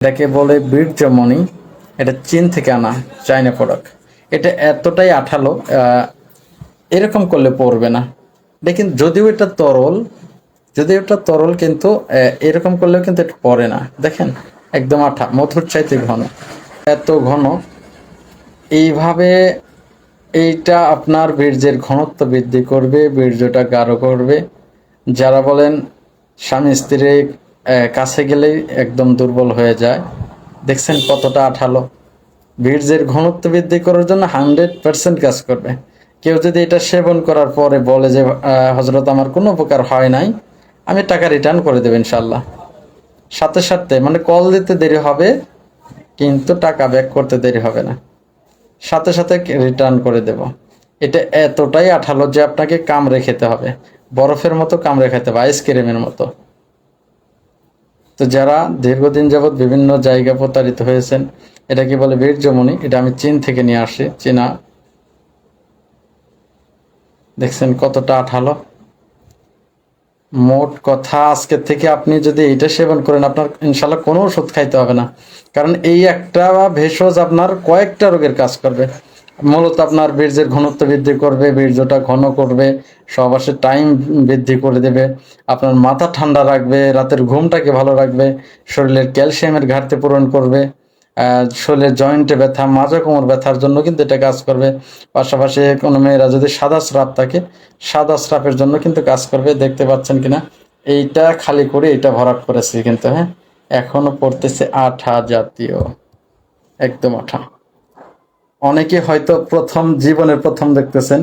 এটাকে বলে বীর্যমণি এটা চীন থেকে আনা চাইনা প্রোডাক্ট এটা এতটাই আঠালো এরকম করলে পড়বে না। দেখেন যদিও এটা তরল যদিও এটা তরল কিন্তু এরকম করলেও কিন্তু এটা পড়ে না। দেখেন একদম আঠা মধুর চাইতে ঘন। এত ঘন এইভাবে এইটা আপনার বীর্যের ঘনত্ব বৃদ্ধি করবে বীর্যটা গাঢ় করবে। যারা বলেন স্বামী স্ত্রীর আহ, কাছে গেলেই একদম দুর্বল হয়ে যায়। দেখছেন কতটা আঠালো। বীর্যের ঘনত্ব বৃদ্ধি করার জন্য হান্ড্রেড পার্সেন্ট কাজ করবে। কেউ যদি এটা সেবন করার পরে বলে যে হজরত আমার কোনো উপকার হয় নাই, আমি টাকা রিটার্ন করে দেবো ইনশাল্লাহ সাথে সাথে মানে কল দিতে দেরি হবে, কিন্তু টাকা ব্যাক করতে দেরি হবে না। সাথে সাথে রিটার্ন করে দেব। এটা এতটাই আঠালো যে আপনাকে কামড়ে খেতে হবে। বরফের মতো কামড়ে খেতে হবে আইসক্রিমের মতো। তো যারা দীর্ঘদিন যাবৎ বিভিন্ন জায়গা প্রতারিত হয়েছেন, এটা কি বলে বীর্যমণি? এটা আমি চীন থেকে নিয়ে আসি, চীনা। দেখছেন কতটা আঠালো। মোট কথা, আজকে থেকে আপনি যদি এটা সেবন করেন, আপনার ইনশাল্লাহ কোনো ওষুধ খাইতে হবে না। কারণ এই একটা ভেষজ আপনার কয়েকটা রোগের কাজ করবে। মূলত আপনার বীর্যের ঘনত্ব বৃদ্ধি করবে, বীর্যটা ঘন করবে, সহবাসের টাইম বৃদ্ধি করে দেবে, আপনার মাথা ঠান্ডা রাখবে, রাতের ঘুমটাকে ভালো রাখবে, শরীরের ক্যালসিয়ামের ঘাটতি পূরণ করবে শরীরের জয়েন্টে ব্যথা, মাজা কোমর ব্যথার জন্য কিন্তু এটা কাজ করবে, পাশাপাশি কোনো মেয়েরা যদি সাদা স্রাপ থাকে, সাদা স্রাপের জন্য কিন্তু কাজ করবে, দেখতে পাচ্ছেন কিনা? এইটা খালি করে এটা ভরাট করেছি কিন্তু হ্যাঁ? এখনও পড়তেছে আঠা জাতীয়, একদম আঠা। অনেকে হয়তো প্রথম জীবনের প্রথম দেখতেছেন।